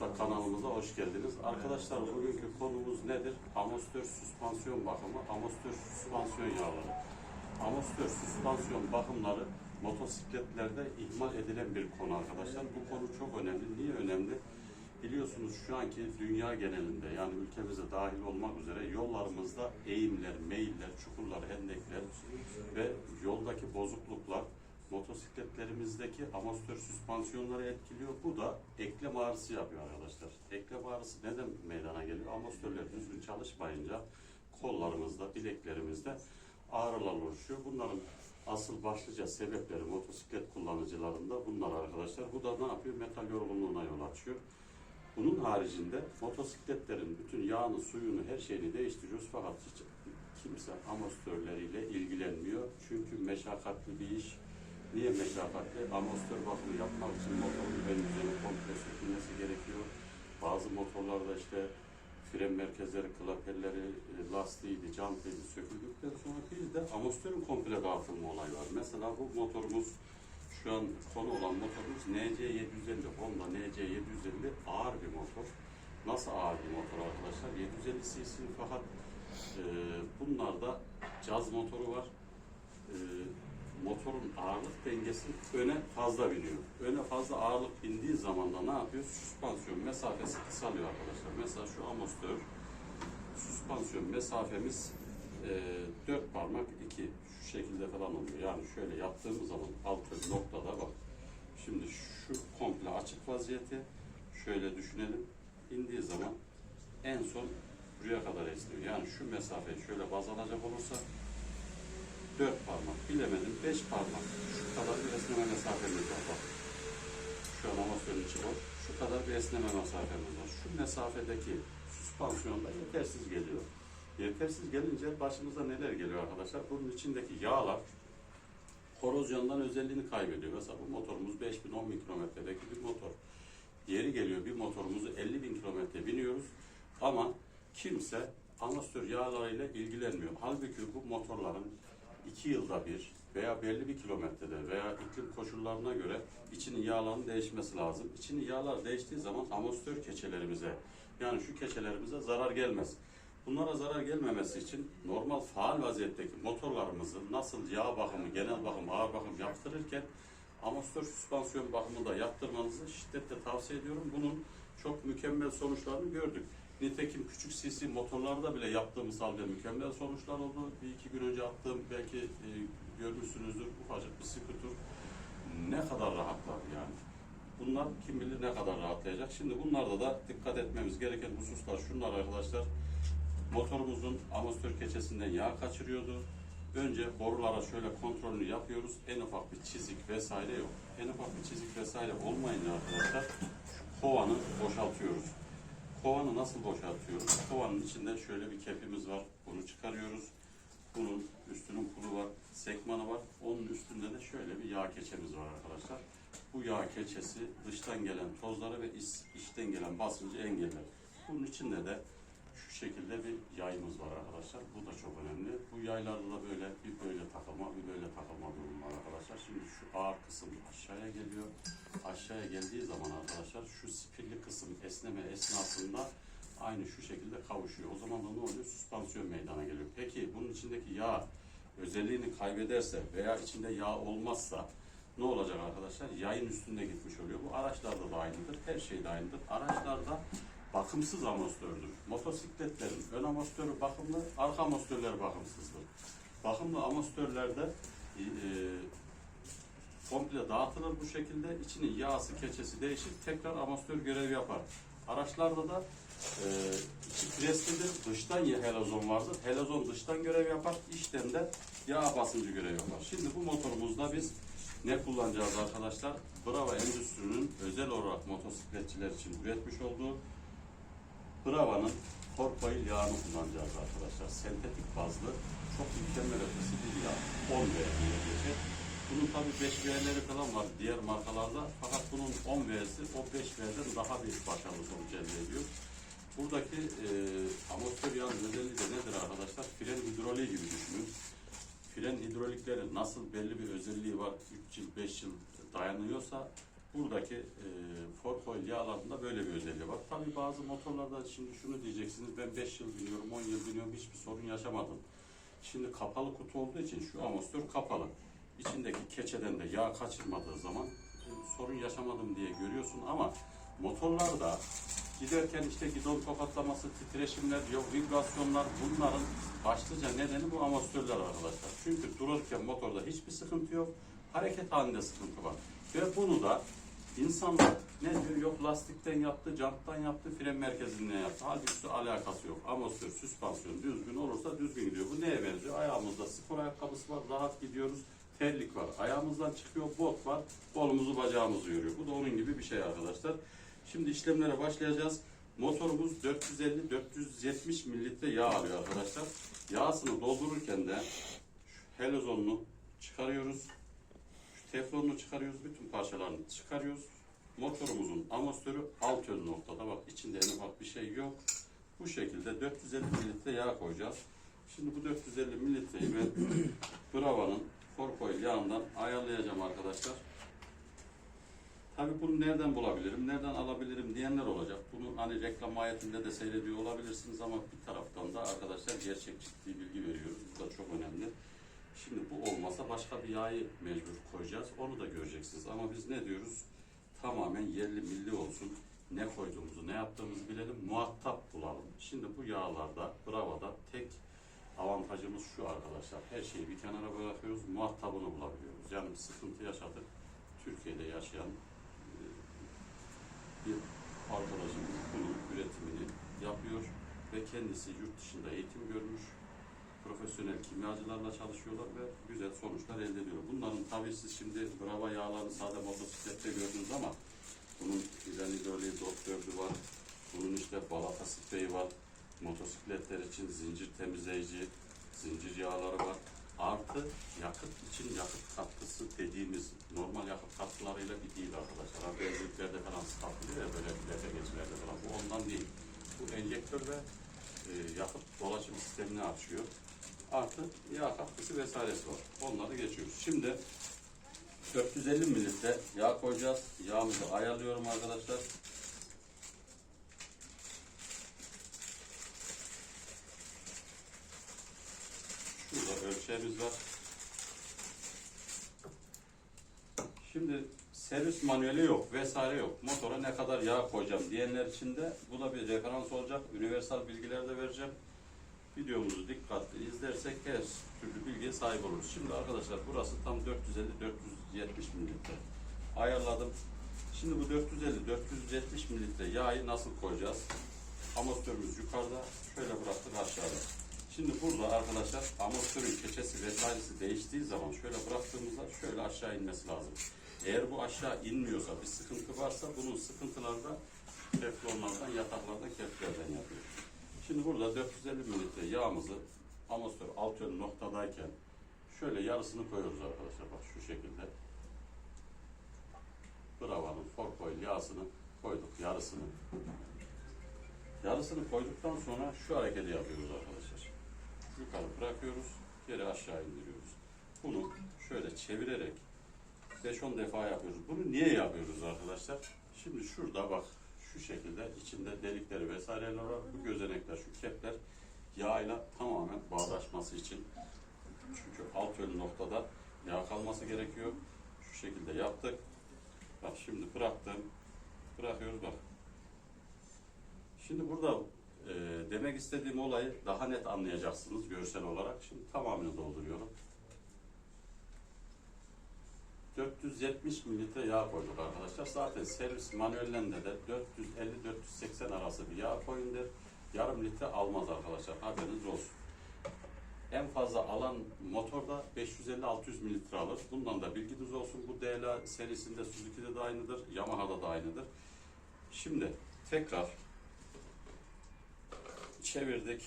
Usta kanalımıza hoş geldiniz. Arkadaşlar bugünkü konumuz nedir? Amostör süspansiyon bakımı, amostör süspansiyon yağları. Amostör süspansiyon bakımları motosikletlerde ihmal edilen bir konu arkadaşlar. Bu konu çok önemli. Niye önemli? Biliyorsunuz şu anki dünya genelinde yani ülkemize dahil olmak üzere yollarımızda eğimler, meyiller, çukurlar, hendekler ve yoldaki bozukluklar motosikletlerimizdeki amortisör süspansiyonları etkiliyor. Bu da eklem ağrısı yapıyor arkadaşlar. Eklem ağrısı neden meydana geliyor? Amortisörler düzgün çalışmayınca kollarımızda, bileklerimizde ağrılar oluşuyor. Bunların asıl başlıca sebepleri motosiklet kullanıcılarında bunlar arkadaşlar. Bu da ne yapıyor? Metal yorgunluğuna yol açıyor. Bunun haricinde motosikletlerin bütün yağını, suyunu, her şeyini değiştiriyoruz fakat hiç kimse amortisörleriyle ilgilenmiyor. Çünkü meşakkatli bir iş. Niye meşakkatli? Amortisör bakımı yapmak için motorun ön yüzeyinin komple sökülmesi gerekiyor. Bazı motorlarda işte fren merkezleri, klaperleri, e, lastiğiydi, jantıydı söküldükten sonra bir de amortisörün komple dağıtılma olayı var. Mesela bu motorumuz şu an konu olan motorumuz NC750 Honda NC750 ağır bir motor. Nasıl ağır bir motor arkadaşlar? 750 cc fakat e, bunlarda caz motoru var. E, motorun ağırlık dengesi öne fazla biniyor. Öne fazla ağırlık bindiği zaman da ne yapıyor? Süspansiyon mesafesi kısalıyor arkadaşlar. Mesela şu amortisör süspansiyon mesafemiz e, 4 parmak 2 şu şekilde falan oluyor. Yani şöyle yaptığımız zaman altı noktada bak. Şimdi şu komple açık vaziyeti şöyle düşünelim. İndiği zaman en son buraya kadar esniyor. Yani şu mesafeyi şöyle baz alacak olursa 4 parmak bilemedim 5 parmak şu kadar bir esneme mesafemiz var bak. Şu an amatörün içi boş. Şu kadar bir esneme mesafemiz var. Şu mesafedeki süspansiyonda yetersiz geliyor. Yetersiz gelince başımıza neler geliyor arkadaşlar? Bunun içindeki yağlar korozyondan özelliğini kaybediyor. Mesela bu motorumuz 5000-10.000 kilometredeki bir motor. Yeri geliyor bir motorumuzu 50 bin kilometre biniyoruz ama kimse amortisör yağlarıyla ilgilenmiyor. Halbuki bu motorların iki yılda bir veya belli bir kilometrede veya iklim koşullarına göre içinin yağlarının değişmesi lazım. İçinin yağlar değiştiği zaman amortisör keçelerimize yani şu keçelerimize zarar gelmez. Bunlara zarar gelmemesi için normal faal vaziyetteki motorlarımızı nasıl yağ bakımı, genel bakım, ağır bakım yaptırırken amortisör süspansiyon bakımı da yaptırmanızı şiddetle tavsiye ediyorum. Bunun çok mükemmel sonuçlarını gördük. Nitekim küçük CC motorlarda bile yaptığımız halde mükemmel sonuçlar oldu. Bir iki gün önce attığım belki e, görmüşsünüzdür ufacık bir skuter ne kadar rahatladı yani. Bunlar kim bilir ne kadar rahatlayacak. Şimdi bunlarda da dikkat etmemiz gereken hususlar şunlar arkadaşlar. Motorumuzun amortisör keçesinden yağ kaçırıyordu. Önce borulara şöyle kontrolünü yapıyoruz. En ufak bir çizik vesaire yok. En ufak bir çizik vesaire olmayınca arkadaşlar kovanı boşaltıyoruz. Kovanı nasıl boşaltıyoruz? Kovanın içinde şöyle bir kepimiz var. Bunu çıkarıyoruz. Bunun üstünün pulu var, sekmanı var. Onun üstünde de şöyle bir yağ keçemiz var arkadaşlar. Bu yağ keçesi dıştan gelen tozları ve iç- içten gelen basıncı engeller. Bunun içinde de şu şekilde bir yayımız var arkadaşlar. Bu da çok önemli. Bu yaylarda da böyle bir böyle takılma, bir böyle takılma durumu var arkadaşlar. Şimdi şu ağır kısım aşağıya geliyor. Aşağıya geldiği zaman arkadaşlar kısım esneme esnasında aynı şu şekilde kavuşuyor. O zaman da ne oluyor? Süspansiyon meydana geliyor. Peki bunun içindeki yağ özelliğini kaybederse veya içinde yağ olmazsa ne olacak arkadaşlar? Yayın üstünde gitmiş oluyor. Bu araçlarda da aynıdır. Her şeyde aynıdır. Araçlarda bakımsız amortisördür. Motosikletlerin ön amortisörü bakımlı, arka amortisörleri bakımsızdır. Bakımlı amortisörlerde e, komple dağıtılır bu şekilde. İçinin yağsı, keçesi değişir. Tekrar amortisör görev yapar. Araçlarda da e, içi preslidir. Dıştan ya helazon vardır. Helazon dıştan görev yapar. İçten de yağ basıncı görev yapar. Şimdi bu motorumuzda biz ne kullanacağız arkadaşlar? Brava Endüstri'nin özel olarak motosikletçiler için üretmiş olduğu Brava'nın Corpoil yağını kullanacağız arkadaşlar. Sentetik bazlı çok mükemmel ötesi bir yağ. 10 V diye geçer. Bunun tabi 5 V'leri falan var diğer markalarda. Fakat bunun 10 V'si o 5 V'den daha bir başarılı sonuç elde ediyor. Buradaki e, amortisör yağın özelliği de nedir arkadaşlar? Fren hidroliği gibi düşünün. Fren hidrolikleri nasıl belli bir özelliği var 3 yıl 5 yıl dayanıyorsa buradaki e, four coil yağlarında böyle bir özelliği var. Tabii bazı motorlarda şimdi şunu diyeceksiniz ben 5 yıl biniyorum 10 yıl biniyorum hiçbir sorun yaşamadım. Şimdi kapalı kutu olduğu için şu amortisör kapalı. İçindeki keçeden de yağ kaçırmadığı zaman e, sorun yaşamadım diye görüyorsun ama motorlarda giderken işte gidon tokatlaması, titreşimler, yok vibrasyonlar bunların başlıca nedeni bu amortisörler arkadaşlar. Çünkü dururken motorda hiçbir sıkıntı yok. Hareket halinde sıkıntı var. Ve bunu da insanlar ne diyor? Yok lastikten yaptı, janttan yaptı, fren merkezinden yaptı. Halbuki alakası yok. Amortisör, süspansiyon düzgün olursa düzgün gidiyor. Bu neye benziyor? Ayağımızda spor ayakkabısı var, rahat gidiyoruz. Terlik var. Ayağımızdan çıkıyor, bot var. Kolumuzu, bacağımızı yoruyor. Bu da onun gibi bir şey arkadaşlar. Şimdi işlemlere başlayacağız. Motorumuz 450-470 mililitre yağ alıyor arkadaşlar. Yağsını doldururken de şu helozonunu çıkarıyoruz. Şu teflonunu çıkarıyoruz. Bütün parçalarını çıkarıyoruz. Motorumuzun amortisörü alt ön noktada. Bak içinde en ufak bir şey yok. Bu şekilde 450 mililitre yağ koyacağız. Şimdi bu 450 mililitreyi ben Brava'nın Forcoil yağından ayarlayacağım arkadaşlar. Tabii bunu nereden bulabilirim, nereden alabilirim diyenler olacak. Bunu hani reklam ayetinde de seyrediyor olabilirsiniz ama bir taraftan da arkadaşlar gerçek ciddi bilgi veriyoruz. Bu da çok önemli. Şimdi bu olmasa başka bir yağı mecbur koyacağız. Onu da göreceksiniz. Ama biz ne diyoruz? Tamamen yerli milli olsun. Ne koyduğumuzu, ne yaptığımızı bilelim. Muhatap bulalım. Şimdi bu yağlarda, Brava'da tek avantajımız şu arkadaşlar. Her şeyi bir kenara bırakıyoruz. Muhatabını bulabiliyoruz. Yani sıkıntı yaşadık. Türkiye'de yaşayan e, bir arkadaşımız bunun üretimini yapıyor ve kendisi yurt dışında eğitim görmüş. Profesyonel kimyacılarla çalışıyorlar ve güzel sonuçlar elde ediyor. Bunların tabii siz şimdi brava yağlarını sade motosiklette gördünüz ama bunun ilenidoli, doktörlü var. Bunun işte balata spreyi var. Motosikletler için zincir temizleyici, zincir yağları var. Artı yakıt için yakıt katkısı dediğimiz normal yakıt katkılarıyla bir değil arkadaşlar. Benzinliklerde falan satılıyor ya böyle geçmelerde falan. Bu ondan değil. Bu enjektör ve e, yakıt dolaşım sistemini açıyor. Artı yağ katkısı vesairesi var. Onları geçiyoruz. Şimdi 450 mililitre yağ koyacağız. Yağımızı ayarlıyorum arkadaşlar. Ölçeğimiz var. Şimdi servis manueli yok, vesaire yok. Motora ne kadar yağ koyacağım diyenler için de bu da bir referans olacak. Universal bilgiler de vereceğim. Videomuzu dikkatli izlersek her türlü bilgiye sahip oluruz. Şimdi arkadaşlar burası tam 450-470 mililitre. Ayarladım. Şimdi bu 450-470 mililitre yağı nasıl koyacağız? Amortisörümüz yukarıda, şöyle bıraktık aşağıda. Şimdi burada arkadaşlar amortisörün keçesi vesairesi değiştiği zaman şöyle bıraktığımızda şöyle aşağı inmesi lazım. Eğer bu aşağı inmiyorsa, bir sıkıntı varsa bunun sıkıntıları da teflonlardan, yataklardan, keplerden yapıyor. Şimdi burada 450 mililitre yağımızı amortisör alt yön noktadayken şöyle yarısını koyuyoruz arkadaşlar. Bak şu şekilde. Brava'nın Forcoil yağsını koyduk yarısını. Yarısını koyduktan sonra şu hareketi yapıyoruz arkadaşlar. Yukarı bırakıyoruz, geri aşağı indiriyoruz. Bunu şöyle çevirerek 5-10 defa yapıyoruz. Bunu niye yapıyoruz arkadaşlar? Şimdi şurada bak şu şekilde içinde delikleri vesaireler var. Bu gözenekler, şu kepler yağıyla tamamen bağdaşması için. Çünkü alt yönlü noktada yağ kalması gerekiyor. Şu şekilde yaptık. Bak şimdi bıraktım. Bırakıyoruz bak. Şimdi burada e, demek istediğim olayı daha net anlayacaksınız görsel olarak. Şimdi tamamını dolduruyorum. 470 mililitre yağ koyduk arkadaşlar. Zaten servis manuellerinde de 450-480 arası bir yağ koyun der. Yarım litre almaz arkadaşlar. Haberiniz olsun. En fazla alan motorda 550-600 mililitre alır. Bundan da bilginiz olsun. Bu DLA serisinde Suzuki'de de aynıdır. Yamaha'da da aynıdır. Şimdi tekrar çevirdik.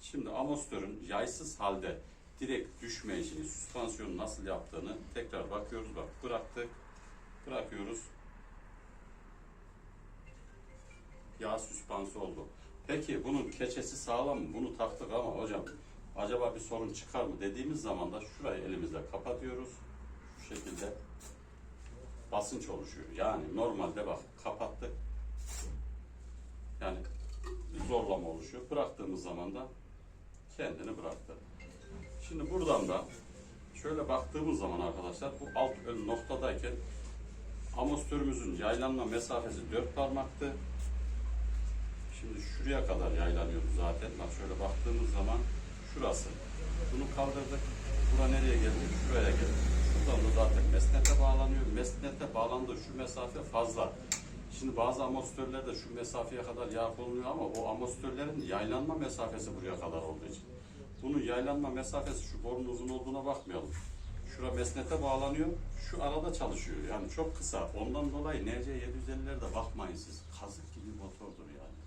Şimdi amortisörün yaysız halde direkt düşme işini, süspansiyonu nasıl yaptığını tekrar bakıyoruz. Bak bıraktık, bırakıyoruz. Yağ süspansı oldu. Peki bunun keçesi sağlam mı? Bunu taktık ama hocam acaba bir sorun çıkar mı dediğimiz zaman da şurayı elimizle kapatıyoruz. Şu şekilde basınç oluşuyor. Yani normalde bak kapattık. Zorlama oluşuyor. Bıraktığımız zaman da kendini bıraktı. Şimdi buradan da şöyle baktığımız zaman arkadaşlar bu alt ön noktadayken amortisörümüzün yaylanma mesafesi 4 parmaktı. Şimdi şuraya kadar yaylanıyordu zaten. Bak şöyle baktığımız zaman şurası. Bunu kaldırdık. Bura nereye geldi? Şuraya geldi. Şuradan da zaten mesnete bağlanıyor. Mesnete bağlandığı şu mesafe fazla. Şimdi bazı amortisörlerde şu mesafeye kadar yağ konuluyor ama o amortisörlerin yaylanma mesafesi buraya kadar olduğu için. Bunun yaylanma mesafesi şu borunun uzun olduğuna bakmayalım. Şura mesnete bağlanıyor. Şu arada çalışıyor. Yani çok kısa. Ondan dolayı NC 750'lerde bakmayın siz. Kazık gibi motordur yani.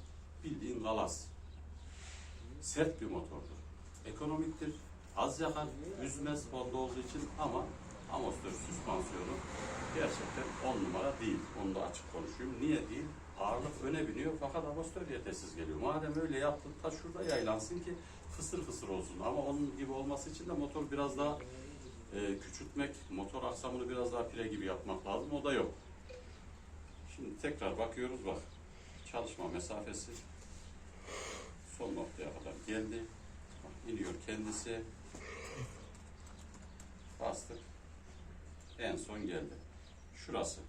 Bildiğin galas. Sert bir motordur. Ekonomiktir. Az yakar. Üzmez Honda olduğu için ama amortisör süspansiyonu gerçekten on numara değil. Onu da açık konuşayım. Niye değil? Ağırlık öne biniyor fakat amortisör yetersiz geliyor. Madem öyle yaptın ta şurada yaylansın ki fısır fısır olsun. Ama onun gibi olması için de motor biraz daha e, küçültmek, motor aksamını biraz daha pire gibi yapmak lazım. O da yok. Şimdi tekrar bakıyoruz bak. Çalışma mesafesi son noktaya kadar geldi. Bak, iniyor kendisi. Bastık. En son geldi. Şurası.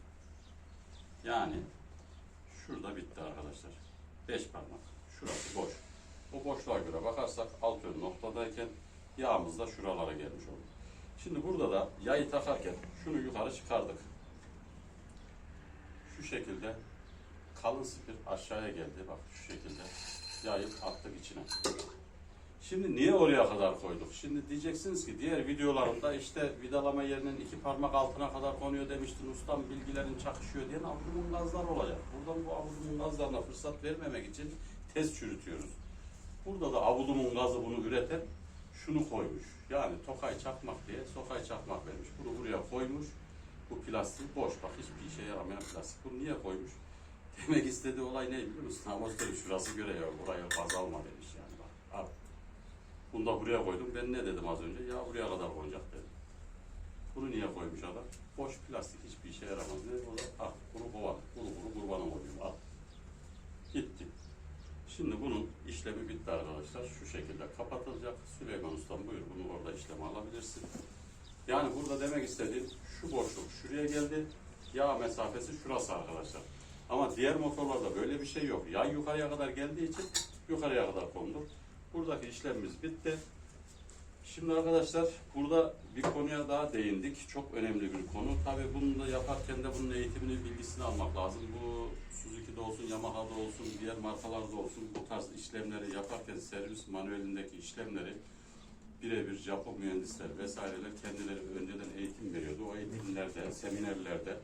Yani şurada bitti arkadaşlar. Beş parmak. Şurası boş. O boşluğa göre bakarsak alt ön noktadayken yağımız da şuralara gelmiş olur. Şimdi burada da yayı takarken şunu yukarı çıkardık. Şu şekilde kalın spir aşağıya geldi. Bak şu şekilde yayı attık içine. Şimdi niye oraya kadar koyduk? Şimdi diyeceksiniz ki diğer videolarımda işte vidalama yerinin iki parmak altına kadar konuyor demiştin ustam bilgilerin çakışıyor diyen avudumun gazlar olacak. Buradan bu avudumun gazlarına fırsat vermemek için tez çürütüyoruz. Burada da avudumun gazı bunu üreten şunu koymuş. Yani tokay çakmak diye sokay çakmak vermiş. Bunu buraya koymuş. Bu plastik boş bak hiçbir işe yaramayan plastik. Bunu niye koymuş? Demek istediği olay ne biliyor musun? Amortisörün şurası göre ya buraya gaz alma demiş. Al. Bunu da buraya koydum. Ben ne dedim az önce? Ya buraya kadar konacak dedim. Bunu niye koymuş adam? Boş plastik hiçbir işe yaramaz. Ne? O da ah kuru kovan. Kuru kuru kurbanım oluyor. Al. Gitti. Şimdi bunun işlemi bitti arkadaşlar. Şu şekilde kapatılacak. Süleyman Ustam buyur bunu orada işleme alabilirsin. Yani burada demek istediğim şu boşluk şuraya geldi. Yağ mesafesi şurası arkadaşlar. Ama diğer motorlarda böyle bir şey yok. Yay yukarıya kadar geldiği için yukarıya. Buradaki işlemimiz bitti. Şimdi arkadaşlar burada bir konuya daha değindik. Çok önemli bir konu. Tabii bunu da yaparken de bunun eğitimini, bilgisini almak lazım. Bu Suzuki'de olsun, Yamaha'da olsun, diğer markalarda olsun bu tarz işlemleri yaparken servis manuelindeki işlemleri birebir Japon mühendisler vesaireler kendileri önceden eğitim veriyordu. O eğitimlerde, seminerlerde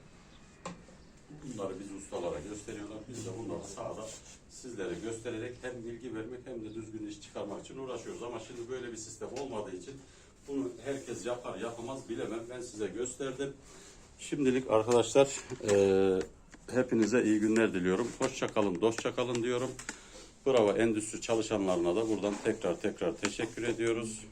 bunları biz ustalara gösteriyorlar. Biz de bunları sahada sizlere göstererek hem bilgi vermek hem de düzgün iş çıkarmak için uğraşıyoruz. Ama şimdi böyle bir sistem olmadığı için bunu herkes yapar yapamaz bilemem. Ben size gösterdim. Şimdilik arkadaşlar eee, hepinize iyi günler diliyorum. Hoşça kalın, dostça kalın diyorum. Bravo Endüstri çalışanlarına da buradan tekrar tekrar teşekkür ediyoruz.